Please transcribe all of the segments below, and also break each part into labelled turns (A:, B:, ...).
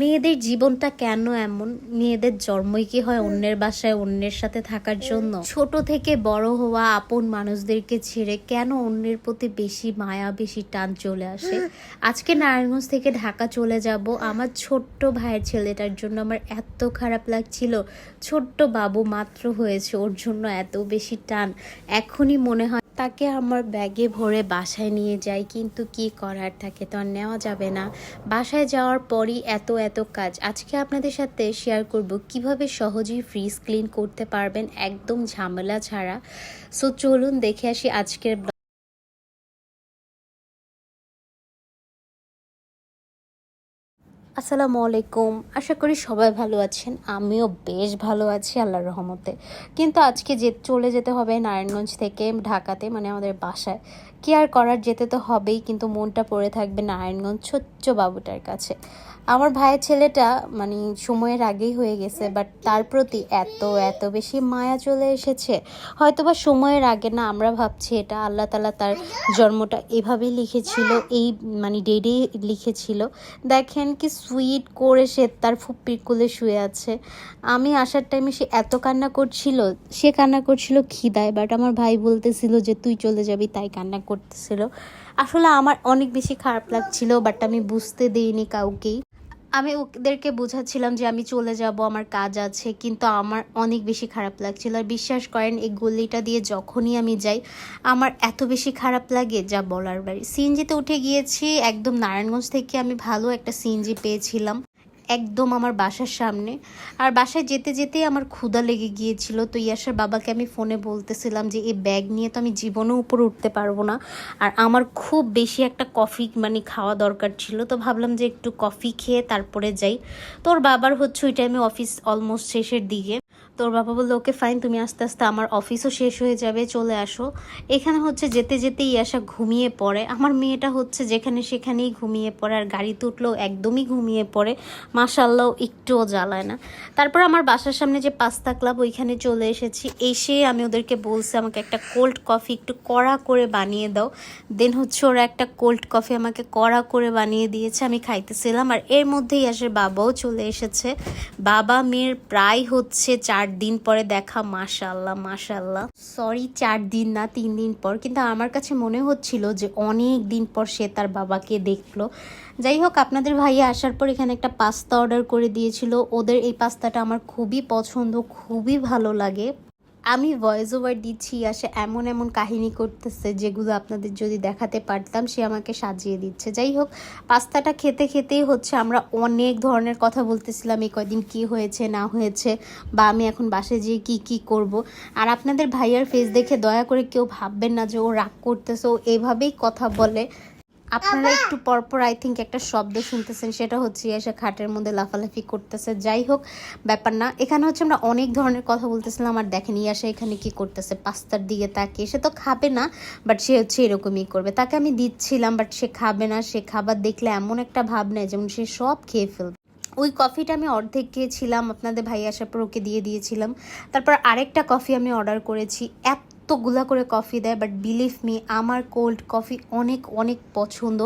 A: মেয়েদের জীবনটা কেন এমন? মেয়েদের জন্মই কি হয় অন্যের বাসায় অন্যের সাথে থাকার জন্য? ছোট থেকে বড় হওয়া আপন মানুষদেরকে ছেড়ে কেন অন্যের প্রতি বেশি মায়া, বেশি টান চলে আসে? আজকে নারায়ণগঞ্জ থেকে ঢাকা চলে যাব। আমার ছোট্ট ভাইয়ের ছেলেটার জন্য আমার এত খারাপ লাগছিল। ছোট্ট বাবু মাত্র হয়েছে, ওর জন্য এত বেশি টান। এখনই মনে হয় তাকে আমার ব্যাগে ভরে বাসায় নিয়ে যাই, কিন্তু কি করার থাকে তো আর নেওয়া যাবে না। বাসায় যাওয়ার পরই এত এত কাজ। আজকে আপনাদের সাথে শেয়ার করব কীভাবে সহজেই ফ্রিজ ক্লিন করতে পারবেন একদম ঝামেলা ছাড়া। সো চলুন দেখে আসি আজকের আসসালামু আলাইকুম। আশা করি সবাই ভালো আছেন। আমিও বেশ ভালো আছি, আল্লাহর রহমতে। কিন্তু আজকে যে চলে যেতে হবে নারায়ণগঞ্জ থেকে ঢাকাতে মানে আমাদের বাসায়, কি আর করার যেতে তো হবেই, কিন্তু মনটা পড়ে থাকবে নারায়ণগঞ্জ ছোট্ট বাবুটার কাছে। আমার ভাইয়ের ছেলেটা মানে সময়ের আগেই হয়ে গেছে বাট তার প্রতি এত এত বেশি মায়া চলে এসেছে। হয়তোবা সময়ের আগে না, আমরা ভাবছি এটা আল্লাহ তালা তার জন্মটা এভাবেই লিখেছিল, এই মানে ডেডেই লিখেছিল। দেখেন কি সুইট করে সে তার ফুপ্পির কোলে শুয়ে আছে। আমি আসার টাইমে সে এত কান্না করছিল, সে কান্না করছিল খিদায় বাট আমার ভাই বলতেছিল যে তুই চলে যাবি, তাই কান্না করতেছিল। আসলে আমার অনেক বেশি খারাপ লাগছিল বাট আমি বুঝতে দিইনি কাউকেই। আমি ওদেরকে বোঝাচ্ছিলাম যে আমি চলে যাব, আমার কাজ আছে, কিন্তু আমার অনেক বেশি খারাপ লাগছিল। আর বিশ্বাস করেন, এই গলিটা দিয়ে যখনই আমি যাই, আমার এত বেশি খারাপ লাগে, যা বলার বাড়ি। সিএনজিতে উঠে গিয়েছি, একদম নারায়ণগঞ্জ থেকে আমি ভালো একটা সিএনজি পেয়েছিলাম। একদম আমার বাসার সামনে। আর বাসায় যেতে যেতেই আমার ক্ষুধা লেগে গিয়েছিল। তো ইয়াসার বাবাকে আমি ফোনে বলতেছিলাম যে এই ব্যাগ নিয়ে তো আমি জীবনেও উপরে উঠতে পারব না। আর আমার খুব বেশি একটা কফি মানে খাওয়া দরকার ছিল। তো ভাবলাম যে একটু কফি খেয়ে তারপরে যাই। তোর বাবার হচ্ছে ওই টাইমে অফিস অলমোস্ট শেষের দিকে। তোর বাবা বলল, ওকে ফাইন তুমি আস্তে আস্তে আমার অফিসও শেষ হয়ে যাবে, চলে আসো। এখানে হচ্ছে যেতে যেতেই আসা ঘুমিয়ে পড়ে। আমার মেয়েটা হচ্ছে যেখানে সেখানেই ঘুমিয়ে পড়ে, আর গাড়িতে উঠলেও একদমই ঘুমিয়ে পড়ে। মাসাল্লাহ একটুও জ্বালায় না। তারপর আমার বাসার সামনে যে পাস্তা ক্লাব, ওইখানে চলে এসেছি। এসে আমি ওদেরকে বলছি, আমাকে একটা কোল্ড কফি একটু কড়া করে বানিয়ে দাও। দেন হচ্ছে ওরা একটা কোল্ড কফি আমাকে কড়া করে বানিয়ে দিয়েছে, আমি খাইতেছিলাম। আর এর মধ্যেই আসে বাবাও চলে এসেছে। বাবা, মেয়ের প্রায় হচ্ছে চার দিন পরে দেখা মাশাল্লাহ মাশাল্লাহ সরি চার দিন না, তিন দিন পর। কিন্তু আমার কাছে মনে হচ্ছিল যে অনেক দিন পর সে তার বাবাকে দেখল। যাই হোক, আপনাদের ভাইয়া আসার পর এখানে একটা পাস্তা অর্ডার করে দিয়েছিল। ওদের এই পাস্তাটা আমার খুবই পছন্দ, খুবই ভালো লাগে। আমি ভয়েস ওভার দিচ্ছি, আসে এমন এমন কাহিনী করতেছে, যেগুলো আপনাদের যদি দেখাতে পারতাম, সে আমাকে সাজিয়ে দিচ্ছে। যাই হোক, পাস্তাটা খেতে খেতেই হচ্ছে, আমরা অনেক ধরনের কথা বলতেছিলাম, এই কয়দিন কি হয়েছে, না হয়েছে, বা আমি এখন বাসে যেয়ে কি কি করব। আর আপনাদের ভাইয়ার ফেস দেখে দয়া করে কেউ ভাববেন না যে ও রাগ করতেছে, ও এভাবেই কথা বলে। আপনারা একটু পরপর আই থিঙ্ক একটা শব্দ শুনতেছেন সেটা হচ্ছে এসে খাটের মধ্যে লাফালাফি করতেছে। যাই হোক ব্যাপার না। এখানে হচ্ছে আমরা অনেক ধরনের কথা বলতেছিলাম আর দেখেন ইয়াসা এখানে কি করতেছে পাস্তার দিকে তাকিয়ে। সে তো খাবে না বাট সে হচ্ছে এরকমই করবে। তাকে আমি দিচ্ছিলাম বাট সে খাবে না। সে খাবার দেখলে এমন একটা ভাব নেয় যেমন সে সব খেয়ে ফেলবে। ওই কফিটা আমি অর্ধেক খেয়েছিলাম আপনাদের ভাই আসার পর ওকে দিয়ে দিয়েছিলাম। তারপর আরেকটা কফি আমি অর্ডার করেছি। এতগুলা করে কফি দেয় বাট বিলিভ মি আমার কোল্ড কফি অনেক অনেক পছন্দ।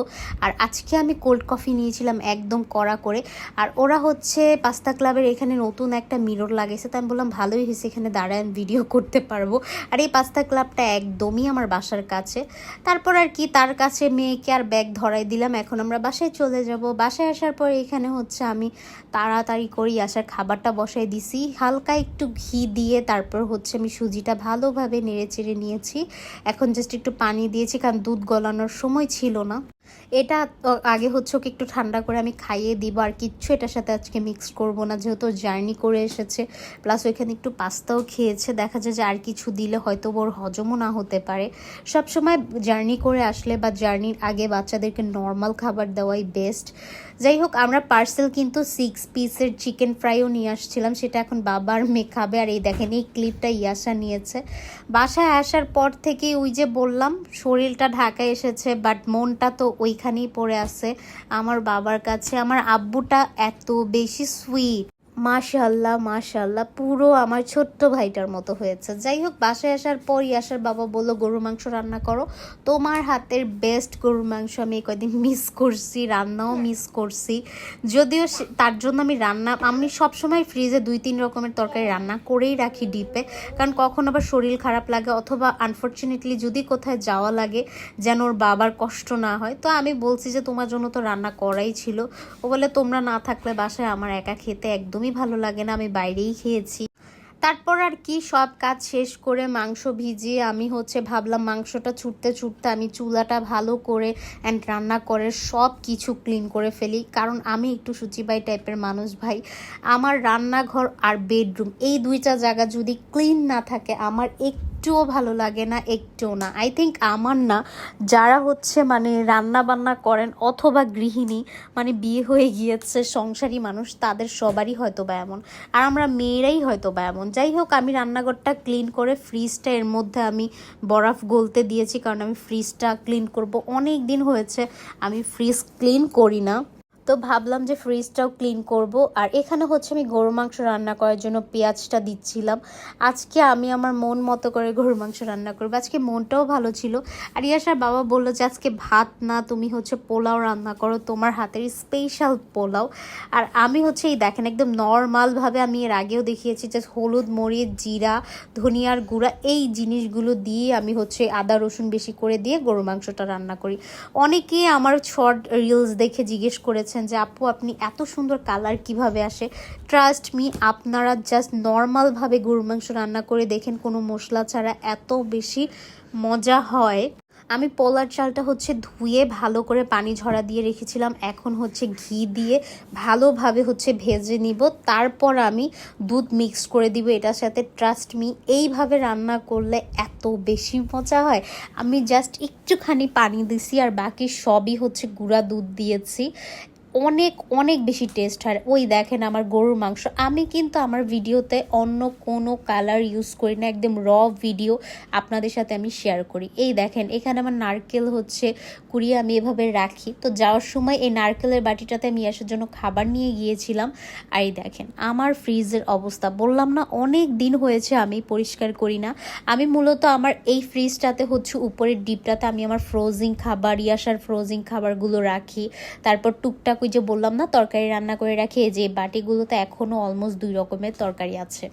A: আর আজকে আমি কোল্ড কফি নিয়েছিলাম একদম কড়া করে। আর ওরা হচ্ছে পাস্তা ক্লাবের এখানে নতুন একটা মিরর লাগিয়েছে তো আমি বললাম, ভালোই হয়েছে, এখানে দাঁড়ায় আমি ভিডিও করতে পারব। আর এই পাস্তা ক্লাবটা একদমই আমার বাসার কাছে। তারপর আর কি, তার কাছে মেয়েকে আর ব্যাগ ধরাই দিলাম, এখন আমরা বাসায় চলে যাব। বাসায় আসার পর এখানে হচ্ছে আমি তাড়াতাড়ি করি আসার খাবারটা বসাই দিছি। হালকা একটু ঘি দিয়ে তারপর হচ্ছে আমি সুজিটা ভালোভাবে নেড়ে চেড়ে নিয়েছি। এখন জাস্ট একটু পানি দিয়েছি কারণ দুধ গলানোর সময় ছিল না। এটা আগে হচ্ছে ওকে একটু ঠান্ডা করে আমি খাইয়ে দিব, আর কিচ্ছু এটার সাথে আজকে মিক্স করব না, যেহেতু জার্নি করে এসেছে। প্লাস ওইখানে একটু পাস্তাও খেয়েছে, দেখা যায় যে আর কিছু দিলে হয়তো ওর হজমও না হতে পারে। সবসময় জার্নি করে আসলে বা জার্নির আগে বাচ্চাদেরকে নর্মাল খাবার দেওয়াই বেস্ট যাই হোক, আমরা পার্সেল কিন্তু সিক্স পিসের চিকেন ফ্রাইও নিয়ে আসছিলাম, সেটা এখন বাবার মেয়ে খাবে। আর এই দেখেন, এই ক্লিপটা ইয়াসা নিয়েছে। বাসায় আসার পর থেকে ওই যে বললাম, শরীরটা ঢাকায় এসেছে বাট মনটা তো ওইখানেই পড়ে আছে। আমার বাবার কাছে আমার আব্বুটা এত বেশি সুইট মাশাল্লাহ মাশাল্লাহ পুরো আমার ছোট্ট ভাইটার মতো হয়েছে। যাই হোক, বাসায় আসার পর ইয়াসার বাবা বলল, গরুর মাংস রান্না করো। তোমার হাতের বেস্ট গরুর মাংস আমি এই কদিন মিস করছি, রান্নাও মিস করছি। যদিও তার জন্য আমি রান্না, আমি সবসময় ফ্রিজে দুই তিন রকমের তরকারি রান্না করেই রাখি ডিপে কারণ কখন আবার শরীর খারাপ লাগে অথবা আনফর্চুনেটলি যদি কোথায় যাওয়া লাগে যেন ওর বাবার কষ্ট না হয়। তো আমি বলছি যে, তোমার জন্য তো রান্না করাই ছিল। ও বলে, তোমরা না থাকলে বাসায় আমার একা খেতে একদমই ভালো লাগে না, আমি বাইরেই খেয়েছি। তারপর আর কি, সব কাজ শেষ করে মাংস ভিজিয়ে আমি হচ্ছে ভাবলাম মাংসটা ছুটতে ছুটতে আমি চুলাটা ভালো করে অ্যান্ড রান্না করে সব কিছু ক্লিন করে ফেলি। কারণ আমি একটু সুচিবাই টাইপের মানুষ ভাই। আমার রান্নাঘর আর বেডরুম এই দুইটা জায়গা যদি ক্লিন না থাকে, আমার একটুও ভালো লাগে না, একটুও না। আই থিঙ্ক আমার না, যারা হচ্ছে মানে রান্না বান্না করেন অথবা গৃহিণী মানে বিয়ে হয়ে গিয়েছে, সংসারী মানুষ, তাদের সবারই হয়তো বা এমন। আর আমরা মেয়েরাই হয়তো বা এমন। যাই হোক, আমি রান্নাঘরটা ক্লিন করে ফ্রিজটা এর মধ্যে আমি বরফ গলতে দিয়েছি, কারণ আমি ফ্রিজটা ক্লিন করব। অনেক দিন হয়েছে, আমি ফ্রিজ ক্লিন করি না। তো ভাবলাম যে ফ্রিজটাও ক্লিন করব। আর এখানে হচ্ছে আমি গরু মাংস রান্না করার জন্য পেঁয়াজটা দিচ্ছিলাম। আজকে আমি আমার মন মতো করে গরু মাংস রান্না করব। আজকে মনটাও ভালো ছিল। আর ইয়াসার বাবা বলল যে আজকে ভাত না, তুমি হচ্ছে পোলাও রান্না করো। তোমার হাতের স্পেশাল পোলাও। আর আমি হচ্ছে এই দেখেন, একদম নর্মালভাবে আমি এর আগেও দেখিয়েছি যে হলুদ, মরিচ, জিরা, ধনিয়ার গুঁড়া, এই জিনিসগুলো দিয়ে আমি হচ্ছে আদা, রসুন বেশি করে দিয়ে গরু মাংসটা রান্না করি। অনেকেই আমার শর্ট রিলস দেখে জিজ্ঞেস করেছেন যে, আপু, আপনি এত সুন্দর কালার কীভাবে আসে? ট্রাস্ট মি আপনারা জাস্ট নর্মালভাবে গরু মাংস রান্না করে দেখেন, কোনো মশলা ছাড়া এত বেশি মজা হয়। আমি পোলার চালটা হচ্ছে ধুয়ে ভালো করে পানি ঝরা দিয়ে রেখেছিলাম, এখন হচ্ছে ঘি দিয়ে ভালোভাবে হচ্ছে ভেজে নিব। তারপর আমি দুধ মিক্স করে দিব এটার সাথে। ট্রাস্ট মি এইভাবে রান্না করলে এত বেশি মজা হয়। আমি জাস্ট একটুখানি পানি দিছি আর বাকি সবই হচ্ছে গুঁড়া দুধ দিয়েছি। অনেক অনেক বেশি টেস্ট হয়। ওই দেখেন আমার গরুর মাংস। আমি কিন্তু আমার ভিডিওতে অন্য কোনো কালার ইউজ করি না, একদম র ভিডিও আপনাদের সাথে আমি শেয়ার করি। এই দেখেন, এখানে আমার নারকেল হচ্ছে কুড়িয়ে আমি এভাবে রাখি। তো যাওয়ার সময় এই নারকেলের বাটিটাতে আমি আসার জন্য খাবার নিয়ে গিয়েছিলাম। আর এই দেখেন, আমার ফ্রিজের অবস্থা। বললাম না, অনেক দিন হয়েছে আমি পরিষ্কার করি না। আমি মূলত আমার এই ফ্রিজটাতে হচ্ছে উপরের ডিপটাতে আমি আমার ফ্রোজিং খাবার, ইয়াসার ফ্রোজিং খাবারগুলো রাখি। তারপর টুকটাক ওই যে বললাম না, তরকারি রান্না করে রাখি, যে বাটিগুলোতে এখনও অলমোস্ট দুই রকমের তরকারি আছে।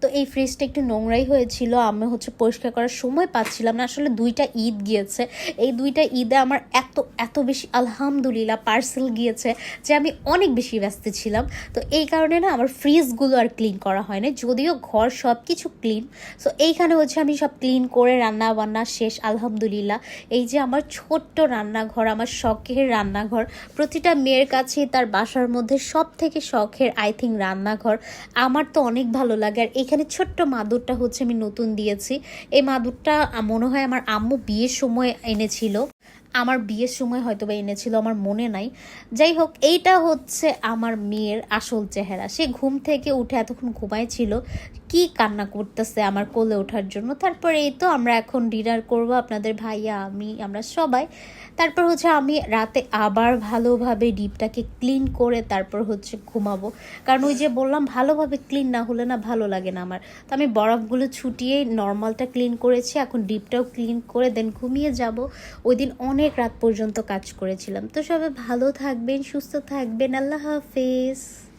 A: তো এই ফ্রিজটা একটু নোংরাই হয়েছিল, আমি হচ্ছে পরিষ্কার করার সময় পাচ্ছিলাম না। আসলে দুইটা ঈদ গিয়েছে। এই দুইটা ঈদে আমার এত এত বেশি আলহামদুলিল্লাহ পার্সেল গিয়েছে যে আমি অনেক বেশি ব্যস্ত ছিলাম। তো এই কারণে না আমার ফ্রিজগুলো আর ক্লিন করা হয় না যদিও ঘর সব কিছু ক্লিন সো এইখানে হচ্ছে আমি সব ক্লিন করে রান্না বান্না শেষ, আলহামদুলিল্লাহ। এই যে আমার ছোট্ট রান্নাঘর, আমার শখের রান্নাঘর, প্রতিটা মেয়ের কাছে তার বাসার মধ্যে সব থেকে শখের আই থিঙ্ক রান্নাঘর। আমার তো অনেক ভালো লাগে আর এখানে ছোট্ট মাদুরটা হচ্ছে আমি নতুন দিয়েছি। এই মাদুরটা মনে হয় আমার আম্মু বিয়ের সময় এনেছিল। আমার বিয়ের সময় হয়তো বা এনেছিল, আমার মনে নাই। যাই হোক, এইটা হচ্ছে আমার মেয়ের আসল চেহারা। সে ঘুম থেকে উঠে এতক্ষণ ঘুমাইছিল কি কান্না করতেছে আমার কোলে ওঠার জন্য। তারপর এই তো আমরা এখন ডিনার করব আপনাদের ভাইয়া, আমি, আমরা সবাই। তারপর হচ্ছে আমি রাতে আবার ভালোভাবে ডিপটাকে ক্লিন করে তারপর হচ্ছে ঘুমাবো। কারণ ওই যে বললাম, ভালোভাবে ক্লিন না হলে না ভালো লাগে না আমার। তো আমি বরফগুলো ছুটিয়ে নর্মালটা ক্লিন করেছি, এখন ডিপটাও ক্লিন করে দেন ঘুমিয়ে যাব। ওই দিন অনেক রাত পর্যন্ত কাজ করেছিলাম। তো সবাই ভালো থাকবেন, সুস্থ থাকবেন, আল্লাহ হাফেজ।